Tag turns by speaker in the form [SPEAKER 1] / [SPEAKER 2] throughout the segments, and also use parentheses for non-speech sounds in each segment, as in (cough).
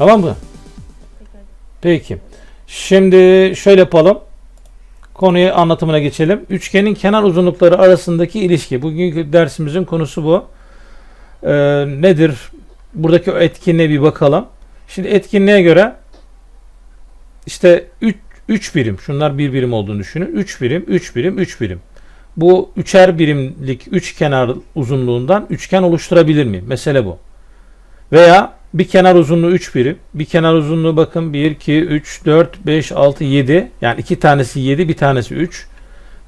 [SPEAKER 1] Tamam mı? Peki. Şimdi şöyle yapalım. Konuyu anlatımına geçelim. Üçgenin kenar uzunlukları arasındaki ilişki. Bugünkü dersimizin konusu bu. Ee, nedir? Buradaki etkinliğe bir bakalım. Şimdi etkinliğe göre işte 3 3 birim. Şunlar bir birim olduğunu düşünün. 3 birim, 3 birim, 3 birim. Bu üçer birimlik üç kenar uzunluğundan üçgen oluşturabilir miyim? Mesele bu. Veya bir kenar uzunluğu 3 birim. Bir kenar uzunluğu bakın 1, 2, 3, 4, 5, 6, 7. Yani iki tanesi 7, bir tanesi 3.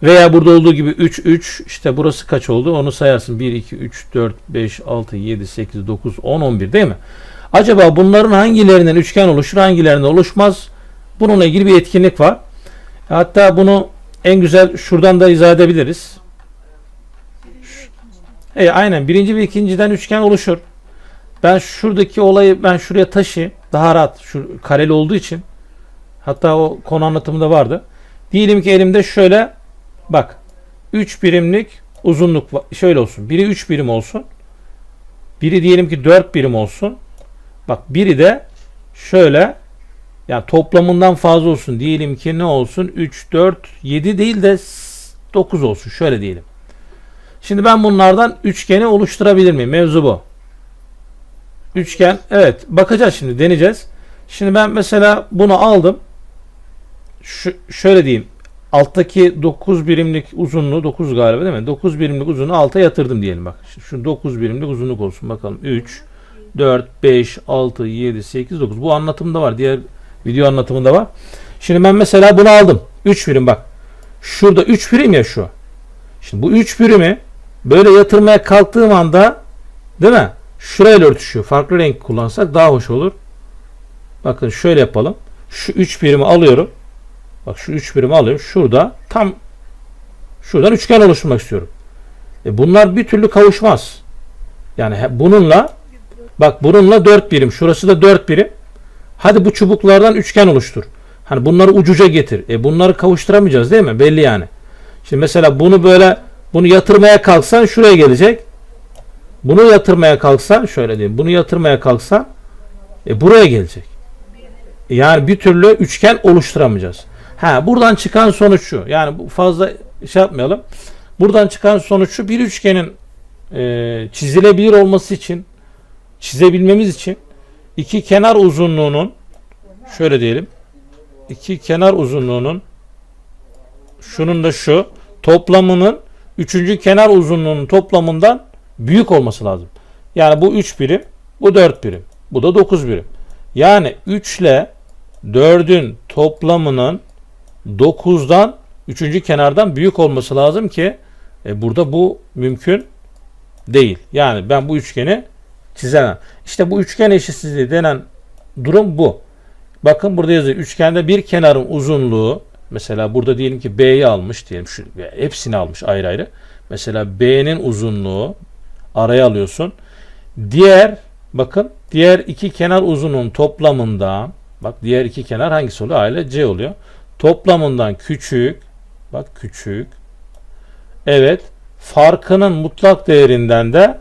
[SPEAKER 1] Veya burada olduğu gibi 3, 3. İşte burası kaç oldu? Onu sayarsın. 1, 2, 3, 4, 5, 6, 7, 8, 9, 10, 11 değil mi? Acaba bunların hangilerinden üçgen oluşur, hangilerinden oluşmaz? Bununla ilgili bir etkinlik var. Hatta bunu en güzel şuradan da izah edebiliriz. E, aynen birinci ve ikinciden üçgen oluşur. Ben şuradaki olayı ben şuraya taşıyayım. Daha rahat. Şu kareli olduğu için. Hatta o konu anlatımında vardı. Diyelim ki elimde şöyle bak 3 birimlik uzunluk şöyle olsun. Biri 3 birim olsun. Biri diyelim ki 4 birim olsun. Bak biri de şöyle yani toplamından fazla olsun. Diyelim ki ne olsun? 3, 4, 7 değil de 9 olsun. Şöyle diyelim. Şimdi ben bunlardan üçgeni oluşturabilir miyim? Mevzu bu. Üçgen. Evet. Bakacağız şimdi. Deneyeceğiz. Şimdi ben mesela bunu aldım. Şu, şöyle diyeyim. Alttaki 9 birimlik uzunluğu 9 galiba değil mi? 9 birimlik uzunluğu alta yatırdım diyelim bak. Şu- Şu 9 birimlik uzunluk olsun bakalım. 3, 4, 5, 6, 7, 8, 9. Bu anlatımda var. Diğer video anlatımında var. Şimdi ben mesela bunu aldım. 3 birim bak. Şurada 3 birim ya şu. Şimdi bu 3 birimi böyle yatırmaya kalktığım anda değil mi? Şurayla örtüşüyor. Farklı renk kullansak daha hoş olur. Bakın şöyle yapalım. Şu 3 birimi alıyorum. Bak şu 3 birimi alıyorum. Şurada tam şuradan üçgen oluşturmak istiyorum. E bunlar bir türlü kavuşmaz. Yani bununla bak bununla 4 birim. Şurası da 4 birim. Hadi bu çubuklardan üçgen oluştur. Hani bunları ucuca getir. E bunları kavuşturamayacağız değil mi? Belli yani. Şimdi mesela bunu böyle bunu yatırmaya kalksan şuraya gelecek. Bunu yatırmaya kalksan şöyle diyeyim. Bunu yatırmaya kalksan e, buraya gelecek. Yani bir türlü üçgen oluşturamayacağız. Ha buradan çıkan sonuç şu. Yani fazla şey yapmayalım. Buradan çıkan sonuç şu. Bir üçgenin e, çizilebilir olması için çizebilmemiz için iki kenar uzunluğunun şöyle diyelim. iki kenar uzunluğunun şunun da şu toplamının üçüncü kenar uzunluğunun toplamından büyük olması lazım. Yani bu 3 birim, bu 4 birim, bu da 9 birim. Yani 3 ile 4'ün toplamının 9'dan 3. kenardan büyük olması lazım ki e, burada bu mümkün değil. Yani ben bu üçgeni çizemem. İşte bu üçgen eşitsizliği denen durum bu. Bakın burada yazıyor. Üçgende bir kenarın uzunluğu mesela burada diyelim ki B'yi almış diyelim. Şu, hepsini almış ayrı ayrı. Mesela B'nin uzunluğu araya alıyorsun. Diğer bakın diğer iki kenar uzunluğun toplamından bak diğer iki kenar hangisi oluyor? A ile C oluyor. Toplamından küçük bak küçük evet farkının mutlak değerinden de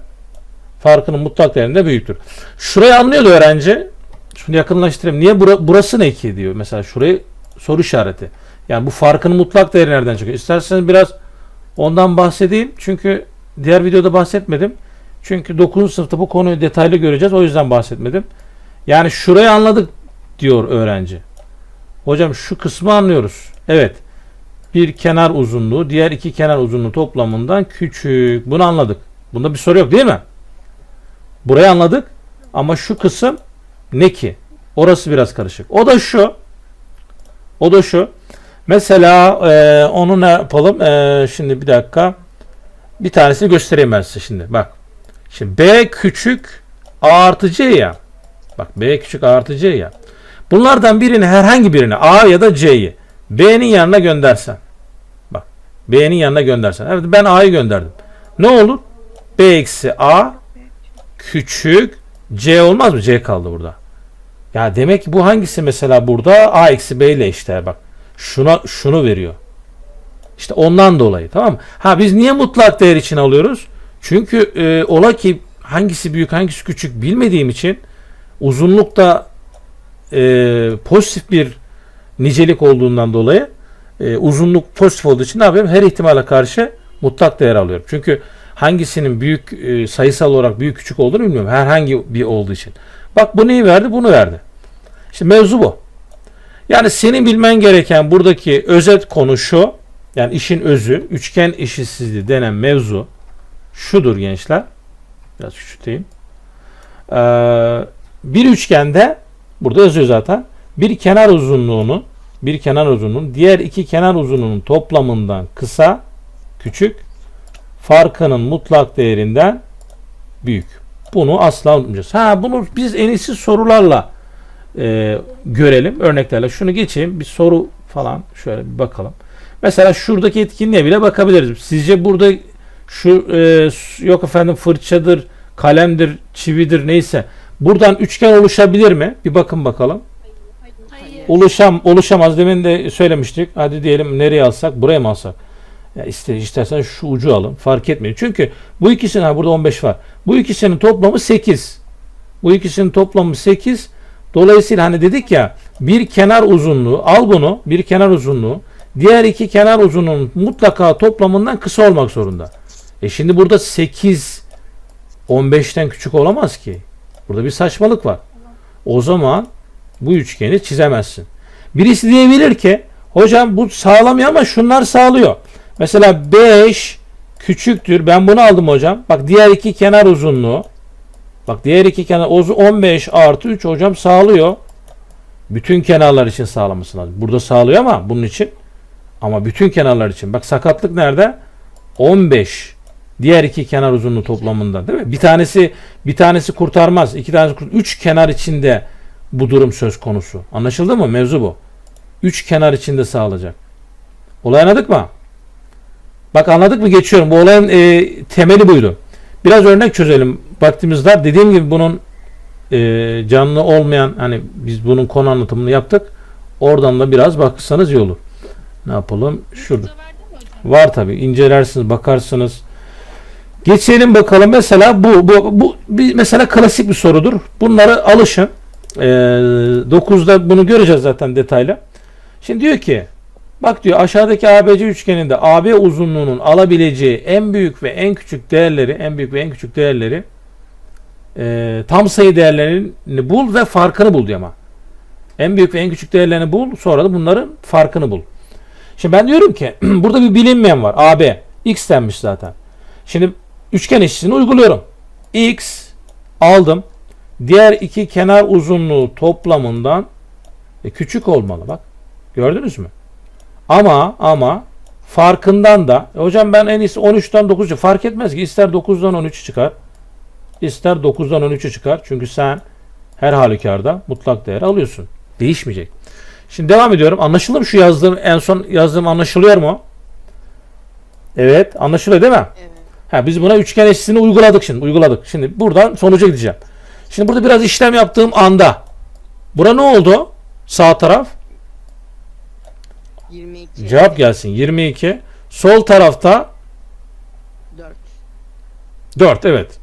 [SPEAKER 1] farkının mutlak değerinde büyüktür. Şurayı anlıyordu öğrenci. Şunu yakınlaştırayım. Niye bura- burası ne ki diyor. Mesela şurayı soru işareti. Yani bu farkın mutlak değeri nereden çıkıyor? İsterseniz biraz ondan bahsedeyim. Çünkü diğer videoda bahsetmedim. Çünkü 9. sınıfta bu konuyu detaylı göreceğiz. O yüzden bahsetmedim. Yani şurayı anladık diyor öğrenci. Hocam şu kısmı anlıyoruz. Evet. Bir kenar uzunluğu diğer iki kenar uzunluğu toplamından küçük. Bunu anladık. Bunda bir soru yok değil mi? Burayı anladık. Ama şu kısım ne ki? Orası biraz karışık. O da şu. O da şu. Mesela e, onu ne yapalım? E, şimdi bir dakika. Bir tanesini göstereyim ben size şimdi. Bak. Şimdi B küçük A artı C ya. Bak B küçük A artı C ya. Bunlardan birini herhangi birini A ya da C'yi B'nin yanına göndersen. Bak B'nin yanına göndersen. Evet ben A'yı gönderdim. Ne olur? B eksi A küçük C olmaz mı? C kaldı burada. Ya demek ki bu hangisi mesela burada A eksi B ile eşdeğer bak. Şuna şunu veriyor. İşte ondan dolayı tamam mı? Ha biz niye mutlak değer için alıyoruz? Çünkü e, ola ki hangisi büyük hangisi küçük bilmediğim için uzunluk da e, pozitif bir nicelik olduğundan dolayı e, uzunluk pozitif olduğu için ne yapıyorum? Her ihtimale karşı mutlak değer alıyorum. Çünkü hangisinin büyük e, sayısal olarak büyük küçük olduğunu bilmiyorum. Herhangi bir olduğu için. Bak bu neyi verdi? Bunu verdi. İşte mevzu bu. Yani senin bilmen gereken buradaki özet konu şu. Yani işin özü, üçgen eşitsizliği denen mevzu şudur gençler. Biraz küçülteyim. Ee, bir üçgende burada yazıyor zaten. Bir kenar uzunluğunun bir kenar uzunluğunun diğer iki kenar uzunluğunun toplamından kısa, küçük, farkının mutlak değerinden büyük. Bunu asla unutmayacağız. Ha bunu biz en iyisi sorularla e, görelim. Örneklerle. Şunu geçeyim. Bir soru falan şöyle bir bakalım. Mesela şuradaki etkinliğe bile bakabiliriz. Sizce burada şu e, yok efendim fırçadır, kalemdir, çividir neyse. Buradan üçgen oluşabilir mi? Bir bakın bakalım.
[SPEAKER 2] Hayır.
[SPEAKER 1] Oluşam, oluşamaz. Demin de söylemiştik. Hadi diyelim nereye alsak? Buraya mı alsak? Ya iste, istersen şu ucu alın. Fark etmiyor. Çünkü bu ikisinin ha burada 15 var. Bu ikisinin toplamı 8. Bu ikisinin toplamı 8. Dolayısıyla hani dedik ya bir kenar uzunluğu al bunu bir kenar uzunluğu diğer iki kenar uzunluğunun mutlaka toplamından kısa olmak zorunda. E şimdi burada 8 15'ten küçük olamaz ki. Burada bir saçmalık var. O zaman bu üçgeni çizemezsin. Birisi diyebilir ki hocam bu sağlamıyor ama şunlar sağlıyor. Mesela 5 küçüktür. Ben bunu aldım hocam. Bak diğer iki kenar uzunluğu. Bak diğer iki kenar ozu 15 artı 3 hocam sağlıyor. Bütün kenarlar için sağlaması lazım. Burada sağlıyor ama bunun için. Ama bütün kenarlar için. Bak sakatlık nerede? 15. Diğer iki kenar uzunluğu toplamında değil mi? Bir tanesi bir tanesi kurtarmaz. iki tanesi kurt Üç kenar içinde bu durum söz konusu. Anlaşıldı mı? Mevzu bu. Üç kenar içinde sağlayacak. Olay anladık mı? Bak anladık mı? Geçiyorum. Bu olayın e, temeli buydu. Biraz örnek çözelim. Vaktimiz var. Dediğim gibi bunun e, canlı olmayan hani biz bunun konu anlatımını yaptık. Oradan da biraz bakırsanız iyi olur. Ne yapalım? Şurada. Var tabi. incelersiniz, bakarsınız. Geçelim bakalım. Mesela bu, bu, bu bir mesela klasik bir sorudur. Bunları alışın. Ee, 9'da bunu göreceğiz zaten detaylı. Şimdi diyor ki bak diyor aşağıdaki ABC üçgeninde AB uzunluğunun alabileceği en büyük ve en küçük değerleri en büyük ve en küçük değerleri e, tam sayı değerlerini bul ve farkını bul diyor ama. En büyük ve en küçük değerlerini bul sonra da bunların farkını bul. Şimdi ben diyorum ki (clears throat) burada bir bilinmeyen var. AB. X denmiş zaten. Şimdi üçgen eşitliğini uyguluyorum. X aldım. Diğer iki kenar uzunluğu toplamından e, küçük olmalı bak. Gördünüz mü? Ama ama farkından da e, hocam ben en iyisi 13'ten 9'u fark etmez ki ister 9'dan 13 çıkar ister 9'dan 13'ü çıkar. Çünkü sen her halükarda mutlak değer alıyorsun. Değişmeyecek. Şimdi devam ediyorum. Anlaşıldı mı şu yazdığım en son yazdığım anlaşılıyor mu? Evet, anlaşılıyor değil mi?
[SPEAKER 3] Evet.
[SPEAKER 1] Ha, biz buna üçgen eşitliğini uyguladık şimdi. Uyguladık. Şimdi buradan sonuca gideceğim. Şimdi burada biraz işlem yaptığım anda bura ne oldu? Sağ taraf
[SPEAKER 3] 22.
[SPEAKER 1] cevap gelsin 22. Sol tarafta
[SPEAKER 3] 4.
[SPEAKER 1] 4 evet.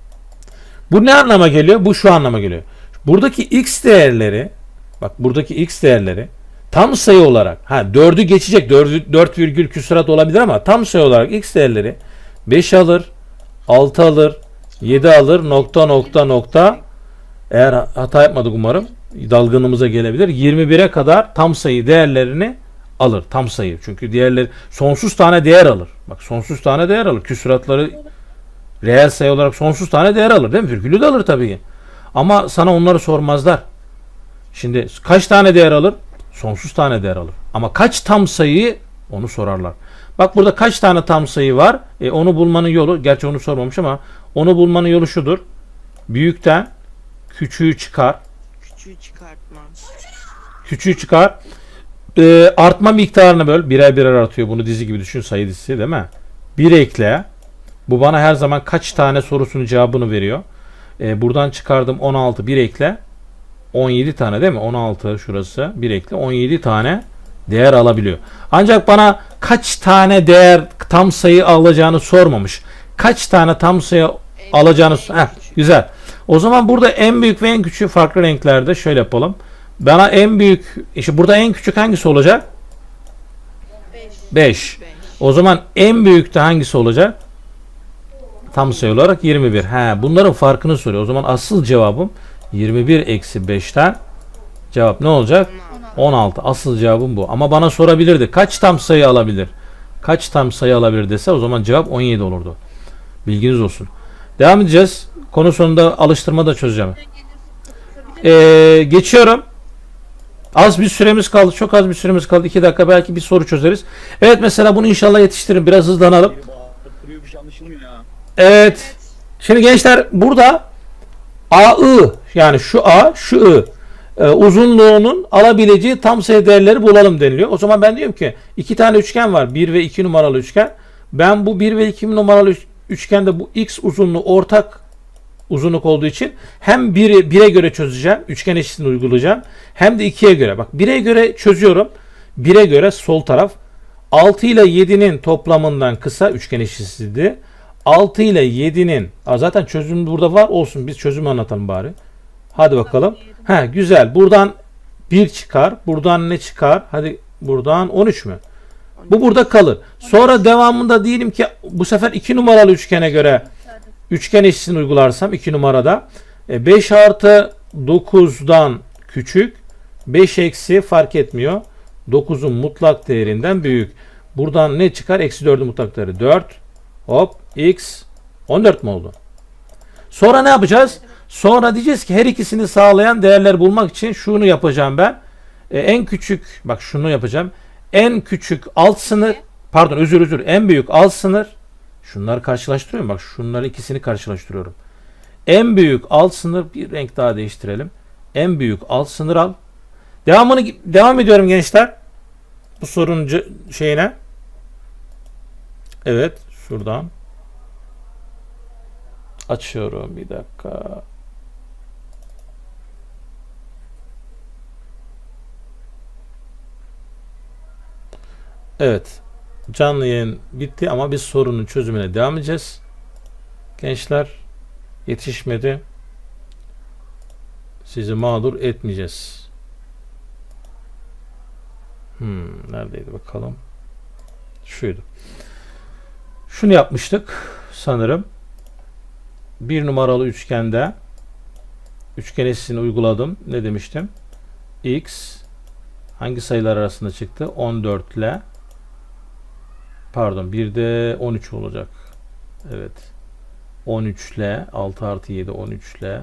[SPEAKER 1] Bu ne anlama geliyor? Bu şu anlama geliyor. Buradaki x değerleri bak buradaki x değerleri tam sayı olarak ha 4'ü geçecek 4, 4 virgül küsurat olabilir ama tam sayı olarak x değerleri 5 alır 6 alır 7 alır nokta nokta nokta eğer hata yapmadık umarım dalgınımıza gelebilir 21'e kadar tam sayı değerlerini alır tam sayı çünkü diğerleri sonsuz tane değer alır bak sonsuz tane değer alır küsuratları reel sayı olarak sonsuz tane değer alır değil mi? Virgülü de alır tabii. Ama sana onları sormazlar. Şimdi kaç tane değer alır? Sonsuz tane değer alır. Ama kaç tam sayıyı onu sorarlar. Bak burada kaç tane tam sayı var? E, onu bulmanın yolu, gerçi onu sormamış ama onu bulmanın yolu şudur. Büyükten küçüğü çıkar.
[SPEAKER 3] Küçüğü çıkartma.
[SPEAKER 1] Küçüğü çıkar. E, artma miktarını böl. Birer birer artıyor. Bunu dizi gibi düşün. Sayı dizisi değil mi? Bir ekle. Bu bana her zaman kaç tane sorusunun cevabını veriyor. E, buradan çıkardım 16. Bir ekle. 17 tane değil mi? 16 şurası. Bir ekle. 17 tane değer alabiliyor. Ancak bana kaç tane değer tam sayı alacağını sormamış. Kaç tane tam sayı alacağını...
[SPEAKER 3] en
[SPEAKER 1] Heh,
[SPEAKER 3] küçük.
[SPEAKER 1] güzel. O zaman burada en büyük ve en küçük farklı renklerde şöyle yapalım. Bana en büyük, işte burada en küçük hangisi olacak? 5.
[SPEAKER 3] 5.
[SPEAKER 1] O zaman en büyük de hangisi olacak? Tam sayı olarak 21. He, bunların farkını soruyor. O zaman asıl cevabım 21 eksi 5'ten cevap ne olacak? 16. Asıl cevabım bu. Ama bana sorabilirdi. Kaç tam sayı alabilir? Kaç tam sayı alabilir dese o zaman cevap 17 olurdu. Bilginiz olsun. Devam edeceğiz. Konu sonunda alıştırma da çözeceğim. Ee, geçiyorum. Az bir süremiz kaldı. Çok az bir süremiz kaldı. 2 dakika belki bir soru çözeriz. Evet mesela bunu inşallah yetiştirin. Biraz hızlanalım.
[SPEAKER 4] Şey.
[SPEAKER 1] Evet. Şimdi gençler burada AI yani şu A şu I e, uzunluğunun alabileceği tam sayı değerleri bulalım deniliyor. O zaman ben diyorum ki iki tane üçgen var. 1 ve 2 numaralı üçgen. Ben bu 1 ve 2 numaralı üç- üçgende bu x uzunluğu ortak uzunluk olduğu için hem 1'e 1'e göre çözeceğim. Üçgen eşitliğini uygulayacağım. Hem de 2'ye göre. Bak 1'e göre çözüyorum. 1'e göre sol taraf 6 ile 7'nin toplamından kısa üçgen eşitsizliği. 6 ile 7'nin Aa, zaten çözüm burada var olsun biz çözümü anlatalım bari. Hadi bakalım. Ha güzel. Buradan 1 çıkar. Buradan ne çıkar? Hadi buradan 13 mü? Bu burada kalır. Sonra devamında diyelim ki bu sefer 2 numaralı üçgene göre üçgen eşitliğini uygularsam 2 numarada e, 5 artı 9'dan küçük 5 eksi fark etmiyor. 9'un mutlak değerinden büyük. Buradan ne çıkar? Eksi 4'ün mutlak değeri 4. Hop x 14 mu oldu? Sonra ne yapacağız? Sonra diyeceğiz ki her ikisini sağlayan değerler bulmak için şunu yapacağım ben. E, en küçük bak şunu yapacağım. En küçük alt sınır pardon özür özür en büyük alt sınır şunları karşılaştırıyorum bak şunları ikisini karşılaştırıyorum. En büyük alt sınır bir renk daha değiştirelim. En büyük alt sınır al. Devamını devam ediyorum gençler. Bu sorunun şeyine. Evet, şuradan. Açıyorum bir dakika. Evet. Canlı yayın bitti ama biz sorunun çözümüne devam edeceğiz. Gençler yetişmedi. Sizi mağdur etmeyeceğiz. Hmm, neredeydi bakalım. Şuydu. Şunu yapmıştık sanırım. Bir numaralı üçgende üçgen eşitliğini uyguladım. Ne demiştim? X hangi sayılar arasında çıktı? 14 ile pardon bir de 13 olacak. Evet. 13 ile 6 artı 7 13 ile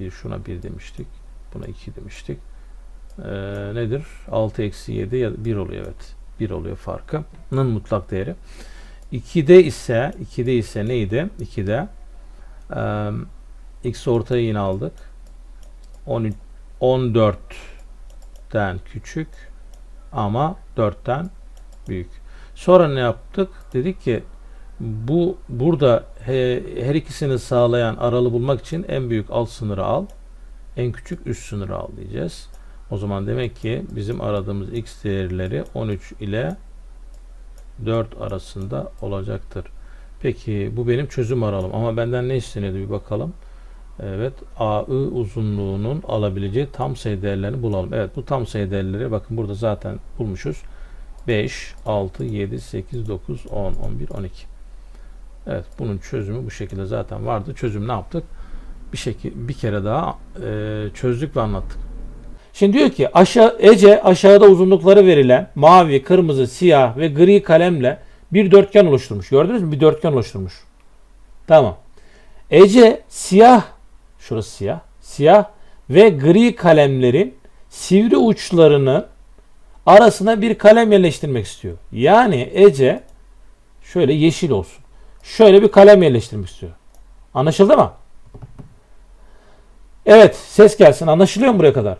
[SPEAKER 1] bir şuna 1 demiştik. Buna 2 demiştik. Ee, nedir? 6 eksi 7 ya 1 oluyor evet. 1 oluyor farkının mutlak değeri. 2'de ise 2'de ise neydi? 2'de e, x ortayı yine aldık. 13 14'ten küçük ama 4'ten büyük. Sonra ne yaptık? Dedik ki bu burada he, her ikisini sağlayan aralı bulmak için en büyük alt sınırı al, en küçük üst sınırı al diyeceğiz. O zaman demek ki bizim aradığımız x değerleri 13 ile 4 arasında olacaktır. Peki bu benim çözüm aralım ama benden ne isteniyordu bir bakalım. Evet AI uzunluğunun alabileceği tam sayı değerlerini bulalım. Evet bu tam sayı değerleri bakın burada zaten bulmuşuz. 5, 6, 7, 8, 9, 10, 11, 12. Evet bunun çözümü bu şekilde zaten vardı. Çözüm ne yaptık? Bir şekilde bir kere daha e, çözdük ve anlattık. Şimdi diyor ki aşağı Ece aşağıda uzunlukları verilen mavi, kırmızı, siyah ve gri kalemle bir dörtgen oluşturmuş. Gördünüz mü? Bir dörtgen oluşturmuş. Tamam. Ece siyah şurası siyah. Siyah ve gri kalemlerin sivri uçlarını arasına bir kalem yerleştirmek istiyor. Yani Ece şöyle yeşil olsun. Şöyle bir kalem yerleştirmek istiyor. Anlaşıldı mı? Evet, ses gelsin. Anlaşılıyor mu buraya kadar?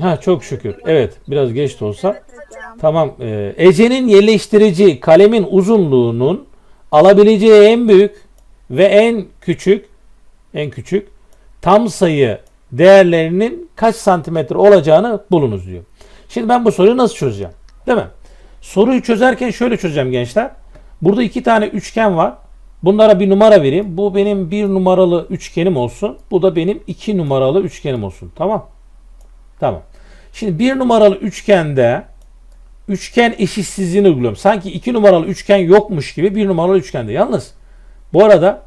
[SPEAKER 1] Ha çok şükür. Evet, biraz geç de olsa. Tamam. e, Ece'nin yerleştirici kalemin uzunluğunun alabileceği en büyük ve en küçük en küçük tam sayı değerlerinin kaç santimetre olacağını bulunuz diyor. Şimdi ben bu soruyu nasıl çözeceğim? Değil mi? Soruyu çözerken şöyle çözeceğim gençler. Burada iki tane üçgen var. Bunlara bir numara vereyim. Bu benim bir numaralı üçgenim olsun. Bu da benim iki numaralı üçgenim olsun. Tamam. Tamam. Şimdi bir numaralı üçgende üçgen eşitsizliğini uyguluyorum. Sanki iki numaralı üçgen yokmuş gibi bir numaralı üçgende. Yalnız bu arada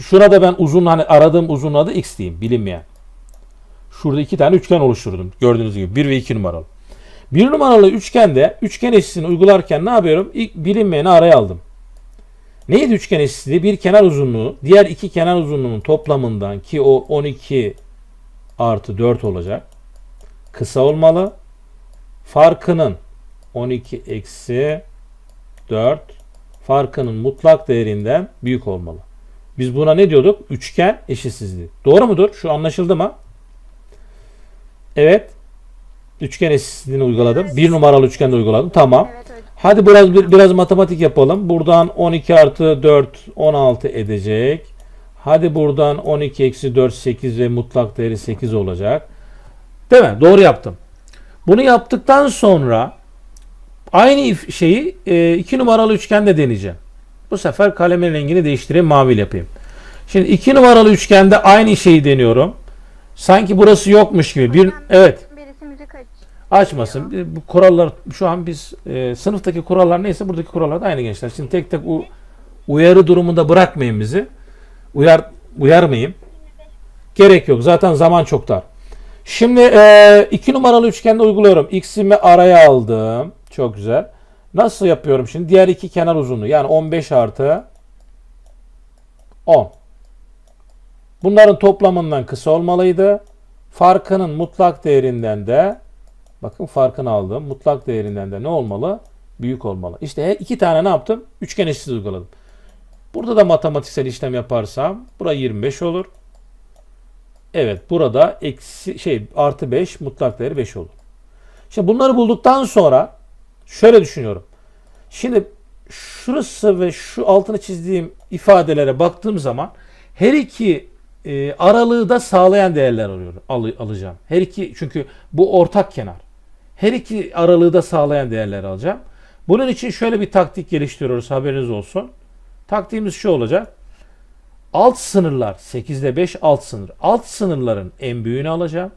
[SPEAKER 1] şurada ben uzun hani aradığım uzun adı x diyeyim bilinmeyen. Şurada iki tane üçgen oluşturdum. Gördüğünüz gibi 1 ve 2 numaralı. Bir numaralı üçgende üçgen eşitliğini uygularken ne yapıyorum? İlk bilinmeyeni araya aldım. Neydi üçgen eşitliği? Bir kenar uzunluğu diğer iki kenar uzunluğunun toplamından ki o 12 artı 4 olacak. Kısa olmalı. Farkının 12 eksi 4 farkının mutlak değerinden büyük olmalı. Biz buna ne diyorduk? Üçgen eşitsizliği. Doğru mudur? Şu anlaşıldı mı? Evet. Üçgen eşitsizliğini uyguladım. Bir numaralı üçgende uyguladım. Tamam. Hadi biraz bir- biraz matematik yapalım. Buradan 12 artı 4 16 edecek. Hadi buradan 12 eksi 4 8 ve mutlak değeri 8 olacak. Değil mi? Doğru yaptım. Bunu yaptıktan sonra aynı şeyi 2 numaralı üçgende deneyeceğim. Bu sefer kalemin rengini değiştireyim mavi yapayım. Şimdi 2 numaralı üçgende aynı şeyi deniyorum. Sanki burası yokmuş gibi. Bir evet
[SPEAKER 2] Birisi müzik aç.
[SPEAKER 1] açmasın. Bu kurallar şu an biz e, sınıftaki kurallar neyse buradaki kurallar da aynı gençler. Şimdi tek tek u, uyarı durumunda bırakmayın bizi. Uyar uyarmayayım. Gerek yok. Zaten zaman çok dar. Şimdi e, iki numaralı üçgende uyguluyorum. X'imi araya aldım. Çok güzel. Nasıl yapıyorum şimdi? Diğer iki kenar uzunluğu. Yani 15 artı 10. Bunların toplamından kısa olmalıydı. Farkının mutlak değerinden de bakın farkını aldım. Mutlak değerinden de ne olmalı? Büyük olmalı. İşte iki tane ne yaptım? Üçgen eşitliği uyguladım. Burada da matematiksel işlem yaparsam bura 25 olur. Evet burada eksi şey artı 5 mutlak değeri 5 olur. Şimdi bunları bulduktan sonra şöyle düşünüyorum. Şimdi şurası ve şu altını çizdiğim ifadelere baktığım zaman her iki e, aralığı da sağlayan değerler alıyorum, alı- alacağım. Her iki çünkü bu ortak kenar. Her iki aralığı da sağlayan değerler alacağım. Bunun için şöyle bir taktik geliştiriyoruz haberiniz olsun. Taktiğimiz şu olacak. Alt sınırlar 8 ile 5 alt sınır. Alt sınırların en büyüğünü alacağım.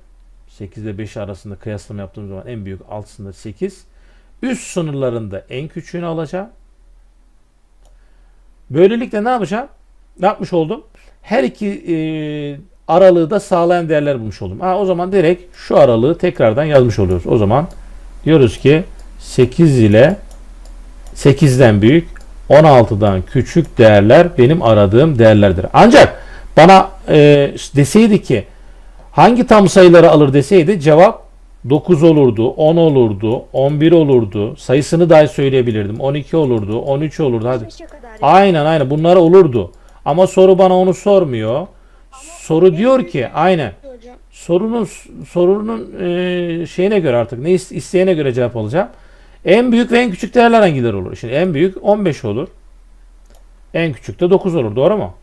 [SPEAKER 1] 8 ile 5 arasında kıyaslama yaptığım zaman en büyük alt sınır 8. Üst sınırlarında en küçüğünü alacağım. Böylelikle ne yapacağım? Ne yapmış oldum? Her iki e, aralığı da sağlayan değerler bulmuş oldum. Ha, o zaman direkt şu aralığı tekrardan yazmış oluyoruz. O zaman diyoruz ki 8 ile 8'den büyük 16'dan küçük değerler benim aradığım değerlerdir. Ancak bana e, deseydi ki hangi tam sayıları alır deseydi cevap 9 olurdu, 10 olurdu, 11 olurdu. Sayısını dahi söyleyebilirdim. 12 olurdu, 13 olurdu. Hadi.
[SPEAKER 2] Kadar.
[SPEAKER 1] Aynen aynen bunlar olurdu. Ama soru bana onu sormuyor. Soru diyor ki aynen.
[SPEAKER 3] Hocam.
[SPEAKER 1] Sorunun sorunun e, şeyine göre artık ne is- isteğine göre cevap alacağım. En büyük ve en küçük değerler hangileri olur? Şimdi en büyük 15 olur. En küçük de 9 olur. Doğru mu?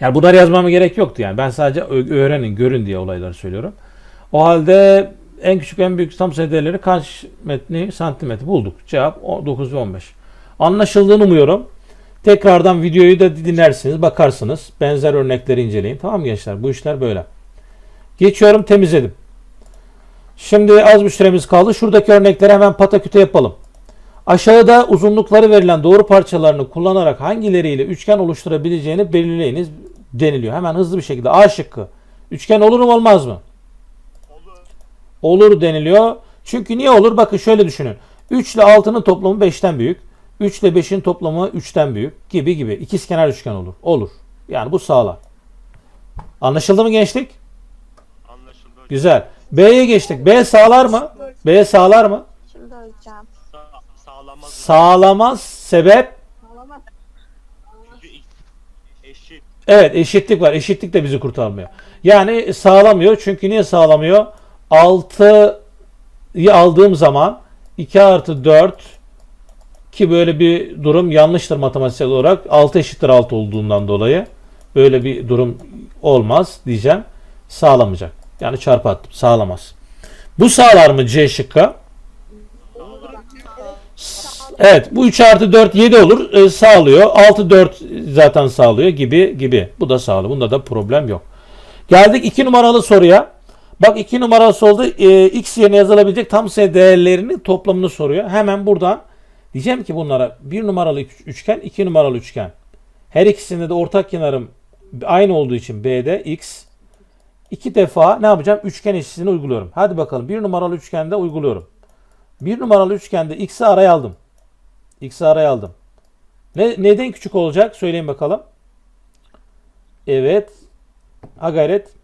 [SPEAKER 1] Yani bunları yazmama gerek yoktu yani. Ben sadece öğrenin, görün diye olayları söylüyorum. O halde en küçük en büyük tam sayı değerleri kaç metre santimetre bulduk. Cevap o- 9 ve 15. Anlaşıldığını umuyorum. Tekrardan videoyu da dinlersiniz, bakarsınız. Benzer örnekleri inceleyin. Tamam gençler? Bu işler böyle. Geçiyorum temizledim. Şimdi az bir süremiz kaldı. Şuradaki örnekleri hemen pataküte yapalım. Aşağıda uzunlukları verilen doğru parçalarını kullanarak hangileriyle üçgen oluşturabileceğini belirleyiniz deniliyor. Hemen hızlı bir şekilde A şıkkı. Üçgen olur mu olmaz mı? Olur deniliyor. Çünkü niye olur? Bakın şöyle düşünün. 3 ile 6'nın toplamı 5'ten büyük. 3 ile 5'in toplamı 3'ten büyük gibi gibi. İkizkenar üçgen olur. Olur. Yani bu sağlar. Anlaşıldı mı gençlik?
[SPEAKER 5] Anlaşıldı hocam.
[SPEAKER 1] Güzel. B'ye geçtik. B sağlar mı? B sağlar mı?
[SPEAKER 2] Şimdi hocam.
[SPEAKER 5] Sa- sağlamaz.
[SPEAKER 1] Sağlamaz. Sebep?
[SPEAKER 5] Eşit.
[SPEAKER 1] Evet eşitlik var. Eşitlik de bizi kurtarmıyor. Yani sağlamıyor. Çünkü niye sağlamıyor? 6'yı aldığım zaman 2 artı 4 ki böyle bir durum yanlıştır matematiksel olarak. 6 eşittir 6 olduğundan dolayı böyle bir durum olmaz diyeceğim. Sağlamayacak. Yani çarpı attım. Sağlamaz. Bu sağlar mı C şıkkı? Evet bu 3 artı 4 7 olur e, sağlıyor. 6 4 zaten sağlıyor gibi gibi. Bu da sağlıyor. Bunda da problem yok. Geldik 2 numaralı soruya. Bak 2 numaralı soruda e, x yerine yazılabilecek tam sayı değerlerinin toplamını soruyor. Hemen buradan diyeceğim ki bunlara 1 numaralı üç- üçgen 2 numaralı üçgen. Her ikisinde de ortak kenarım aynı olduğu için B'de x iki defa ne yapacağım? Üçgen eşitliğini uyguluyorum. Hadi bakalım 1 numaralı üçgende uyguluyorum. 1 numaralı üçgende x'i araya aldım. X'i araya aldım. Ne, neden küçük olacak? Söyleyin bakalım. Evet. Ha gayret.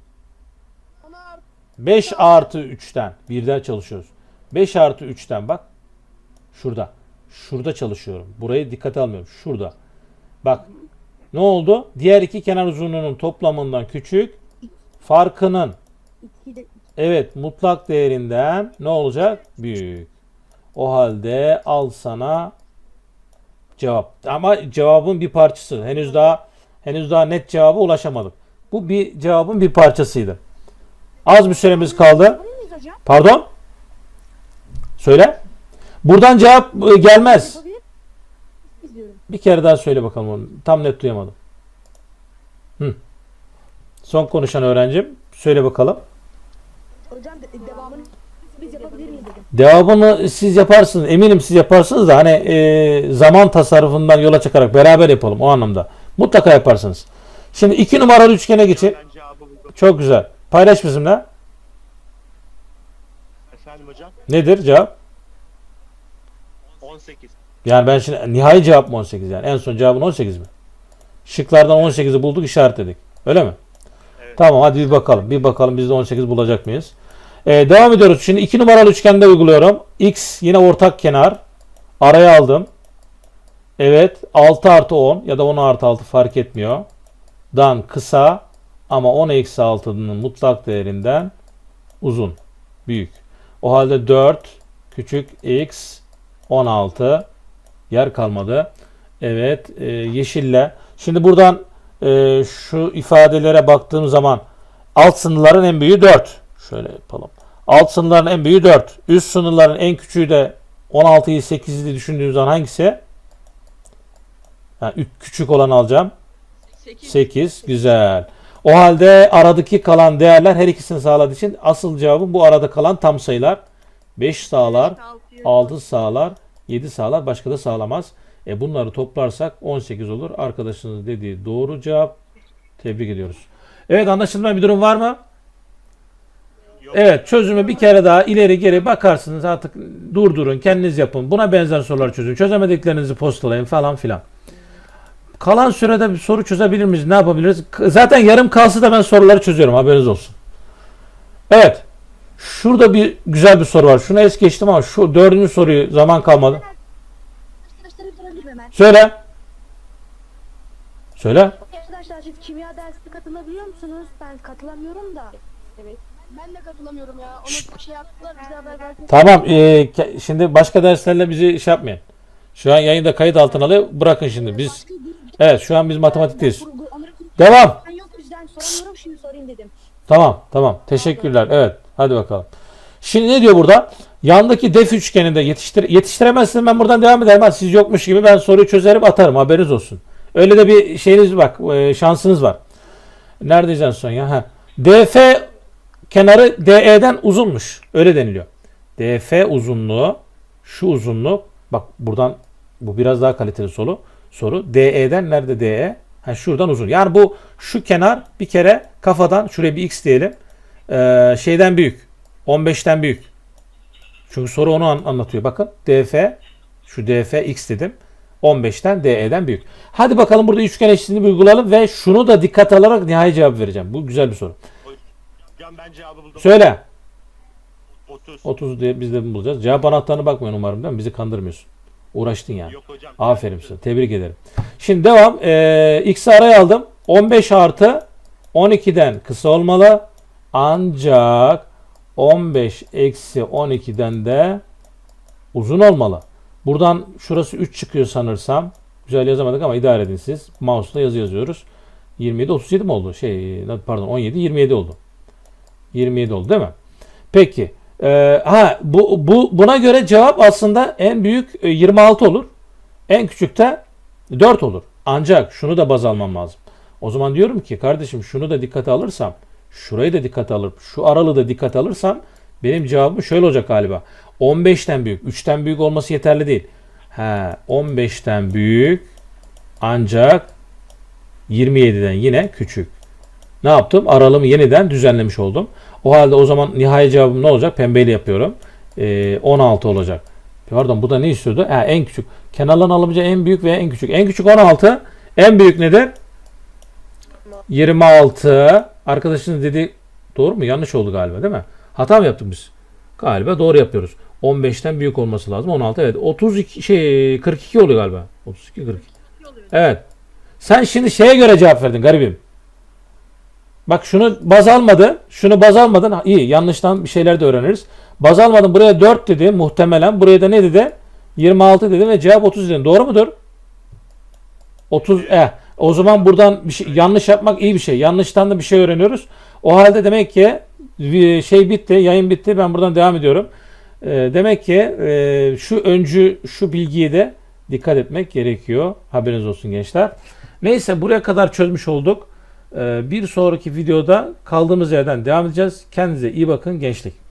[SPEAKER 1] 5 artı 3'ten. Birden çalışıyoruz. 5 artı 3'ten bak. Şurada. Şurada çalışıyorum. Burayı dikkate almıyorum. Şurada. Bak. Ne oldu? Diğer iki kenar uzunluğunun toplamından küçük. Farkının evet mutlak değerinden ne olacak? Büyük. O halde al sana cevap. Ama cevabın bir parçası. Henüz daha henüz daha net cevaba ulaşamadık. Bu bir cevabın bir parçasıydı. Az bir süremiz kaldı. Pardon? Söyle. Buradan cevap e, gelmez. Bir kere daha söyle bakalım onu. Tam net duyamadım. Hı. Son konuşan öğrencim. Söyle bakalım.
[SPEAKER 2] Hocam de- devamını biz yapabilir miyiz.
[SPEAKER 1] Devamını siz yaparsınız. Eminim siz yaparsınız da hani e, zaman tasarrufundan yola çıkarak beraber yapalım o anlamda. Mutlaka yaparsınız. Şimdi iki numaralı üçgene geçin. Çok güzel. Paylaş bizimle.
[SPEAKER 5] Efendim hocam?
[SPEAKER 1] Nedir cevap?
[SPEAKER 5] 18.
[SPEAKER 1] Yani ben şimdi nihai cevap mı 18 yani? En son cevabın 18 mi? Şıklardan 18'i bulduk işaretledik. Öyle mi?
[SPEAKER 5] Evet.
[SPEAKER 1] Tamam hadi bir bakalım. Bir bakalım biz de 18 bulacak mıyız? Ee, devam ediyoruz. Şimdi 2 numaralı üçgende uyguluyorum. X yine ortak kenar. Araya aldım. Evet 6 artı 10 ya da 10 artı 6 fark etmiyor. Dan kısa ama 10 eksi 6'nın mutlak değerinden uzun. Büyük. O halde 4 küçük x 16 yer kalmadı. Evet e, yeşille. Şimdi buradan e, şu ifadelere baktığım zaman alt sınırların en büyüğü 4. Şöyle yapalım. Alt sınırların en büyüğü 4. Üst sınırların en küçüğü de 16'yı 8'i düşündüğüm zaman hangisi? Ha, ü- küçük olan alacağım. 8. Güzel. O halde aradaki kalan değerler her ikisini sağladığı için asıl cevabım bu arada kalan tam sayılar. 5 sağlar, 6 sağlar, 7 sağlar, başka da sağlamaz. E bunları toplarsak 18 olur. Arkadaşınız dediği doğru cevap. Tebrik ediyoruz. Evet anlaşılmayan bir durum var mı?
[SPEAKER 5] Yok.
[SPEAKER 1] Evet çözümü bir kere daha ileri geri bakarsınız artık durdurun kendiniz yapın. Buna benzer sorular çözün. Çözemediklerinizi postalayın falan filan. Kalan sürede bir soru çözebilir miyiz? Ne yapabiliriz? Zaten yarım kalsa da ben soruları çözüyorum haberiniz olsun. Evet. Şurada bir güzel bir soru var. Şunu es geçtim ama şu dördüncü soruyu zaman kalmadı. Söyle. Söyle.
[SPEAKER 2] Arkadaşlar siz kimya dersine katılabiliyor musunuz? Ben katılamıyorum da. Evet. Ben de katılamıyorum ya. Onu şey yaptılar bize haber verdi.
[SPEAKER 1] Tamam. e, şimdi başka derslerle bizi iş yapmayın. Şu an yayında kayıt altına alıyor. Bırakın şimdi. Biz Evet şu an biz matematikteyiz. Devam.
[SPEAKER 2] Ben yok bizden soramıyorum şimdi sorayım dedim.
[SPEAKER 1] Tamam tamam. Teşekkürler. Evet. Hadi bakalım. Şimdi ne diyor burada? Yandaki def üçgeninde yetiştir yetiştiremezsin ben buradan devam ederim. Ha, siz yokmuş gibi ben soruyu çözerim atarım haberiniz olsun. Öyle de bir şeyiniz bak e, şansınız var. Neredeyiz en son ya? Ha. DF kenarı DE'den uzunmuş. Öyle deniliyor. DF uzunluğu şu uzunluk bak buradan bu biraz daha kaliteli soru. Soru DE'den nerede DE? Ha şuradan uzun. Yani bu şu kenar bir kere kafadan şuraya bir x diyelim. Ee, şeyden büyük. 15'ten büyük. Çünkü soru onu an- anlatıyor. Bakın DF şu DF x dedim. 15'ten DE'den büyük. Hadi bakalım burada üçgen eşitliğini uygulayalım ve şunu da dikkat alarak nihai cevap vereceğim. Bu güzel bir soru.
[SPEAKER 5] Hocam ben cevabı buldum.
[SPEAKER 1] Söyle.
[SPEAKER 5] 30.
[SPEAKER 1] 30 diye biz de bulacağız. Cevap anahtarına bakmayın umarım değil mi? Bizi kandırmıyorsun. Uğraştın yani.
[SPEAKER 5] Yok hocam.
[SPEAKER 1] Aferin size. Tebrik ederim. Şimdi devam. Ee, x'i araya aldım. 15 artı 12'den kısa olmalı. Ancak 15 eksi 12'den de uzun olmalı. Buradan şurası 3 çıkıyor sanırsam. Güzel yazamadık ama idare edin siz. Mouse'la yazı yazıyoruz. 27 37 mi oldu? Şey pardon 17 27 oldu. 27 oldu değil mi? Peki. Ee, ha bu, bu buna göre cevap aslında en büyük e, 26 olur. En küçük de 4 olur. Ancak şunu da baz almam lazım. O zaman diyorum ki kardeşim şunu da dikkate alırsam, şurayı da dikkate alıp şu aralığı da dikkate alırsam benim cevabım şöyle olacak galiba. 15'ten büyük, 3'ten büyük olması yeterli değil. He, 15'ten büyük ancak 27'den yine küçük. Ne yaptım? Aralığımı yeniden düzenlemiş oldum. O halde o zaman nihai cevabım ne olacak? Pembeyle yapıyorum. Ee, 16 olacak. Pardon bu da ne istiyordu? Ha, en küçük. Kenarların alabileceği en büyük ve en küçük. En küçük 16. En büyük nedir? 26. Arkadaşınız dedi doğru mu? Yanlış oldu galiba değil mi? Hata mı yaptık biz? Galiba doğru yapıyoruz. 15'ten büyük olması lazım. 16 evet. 32 şey 42 oluyor galiba. 32 42. Evet. Sen şimdi şeye göre cevap verdin garibim. Bak şunu baz almadı. Şunu baz almadın. İyi yanlıştan bir şeyler de öğreniriz. Baz almadın. Buraya 4 dedi muhtemelen. Buraya da ne dedi? 26 dedi ve cevap 30 dedi. Doğru mudur? 30 eh. O zaman buradan bir şey, yanlış yapmak iyi bir şey. Yanlıştan da bir şey öğreniyoruz. O halde demek ki bir şey bitti, yayın bitti. Ben buradan devam ediyorum. Ee, demek ki e, şu öncü şu bilgiye de dikkat etmek gerekiyor. Haberiniz olsun gençler. Neyse buraya kadar çözmüş olduk. Bir sonraki videoda kaldığımız yerden devam edeceğiz. Kendinize iyi bakın gençlik.